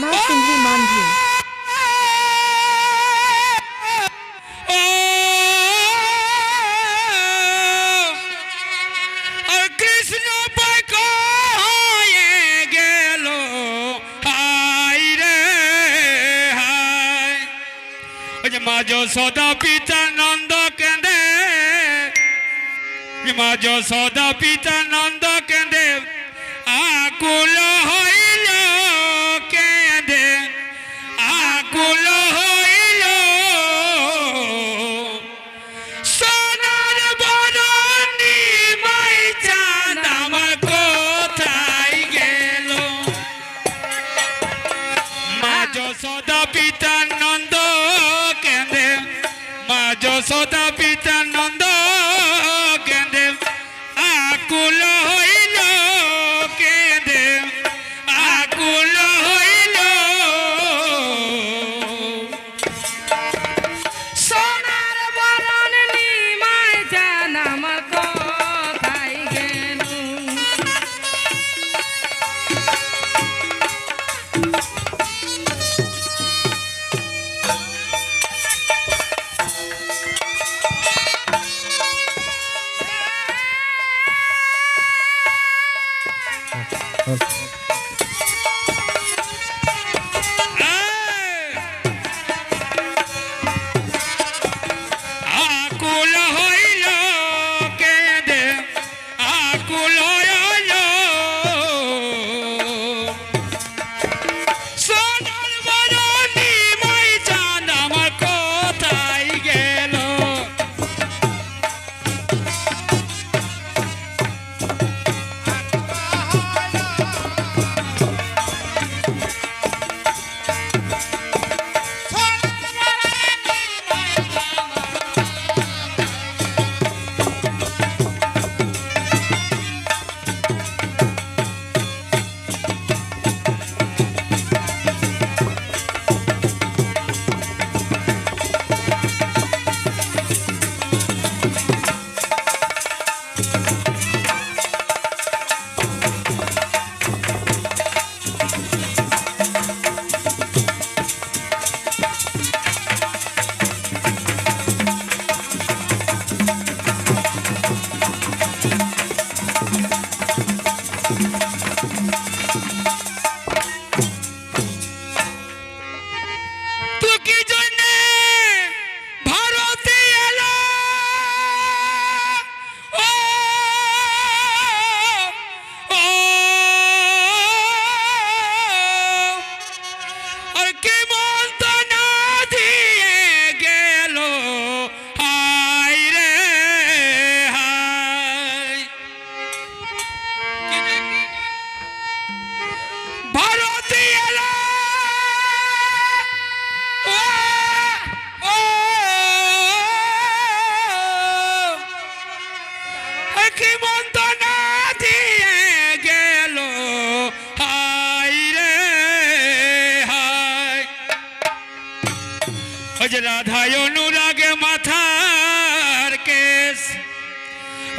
મામા સુંદરી માંડવી মাঝ সদা পিতা নন্দ কেঁদে। মাঝ সদা পিতা নন্দ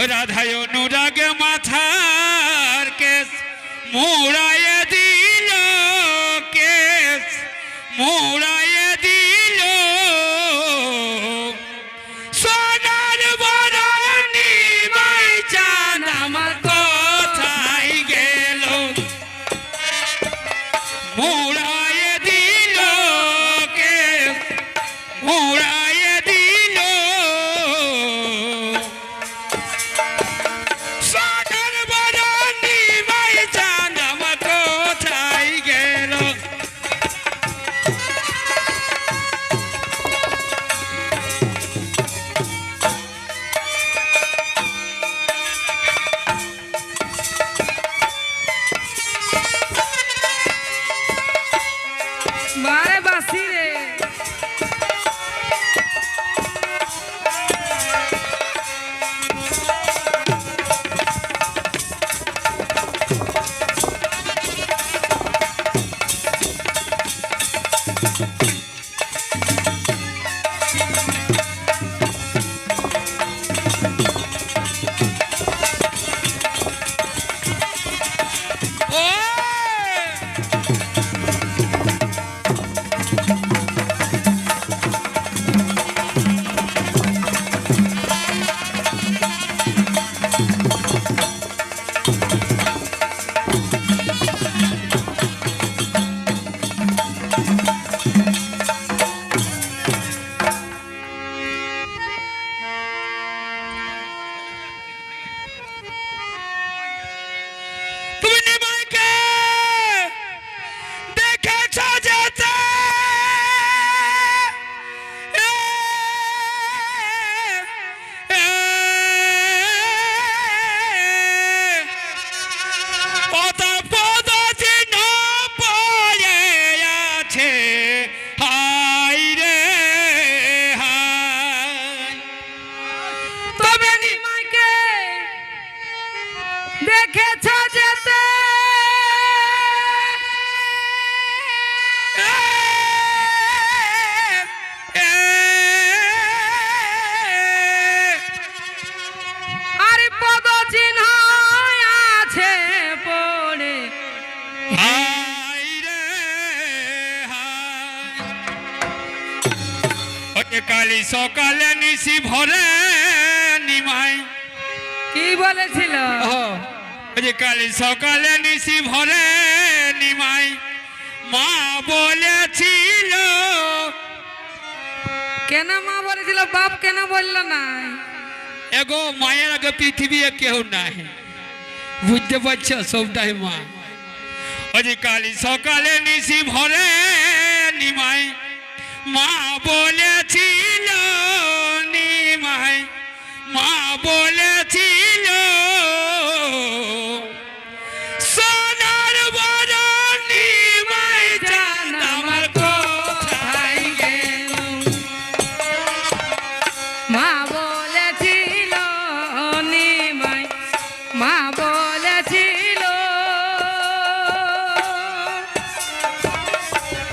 রাধায় অনুরাগে মাথার কেস মুড়ায় দিল কেস মুড়ায় দিল। সোনার বরানি মাই চান আমার কথাই গেল। মুড়ায় দিল কেস মুড়ায় সকালে নিশি ভরে নিমাই। কি বলেছিল? যে কালি সকালে নিশি ভরে নিমাই। মা বলেছিল কেন মা বলেছিল? বাপ কেন বলল না এগো মায়ের আগে পৃথিবী কেউ নাই। বুঝতে পারছ? সবটাই মা। ওই কালি সকালে নিশি ভরে নিমাই। মা বলেছিল মা বলেছিল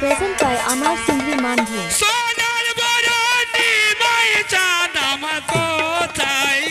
Present by Amar Sindhi Mandhi. সোনার বড় নিমাই চাঁদ আমার কোথায়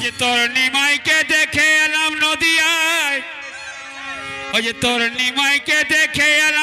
ওই যে তোর নিমাইকে দেখে এলাম নদিয়ায় ওই যে তোর নিমাইকে দেখে এলাম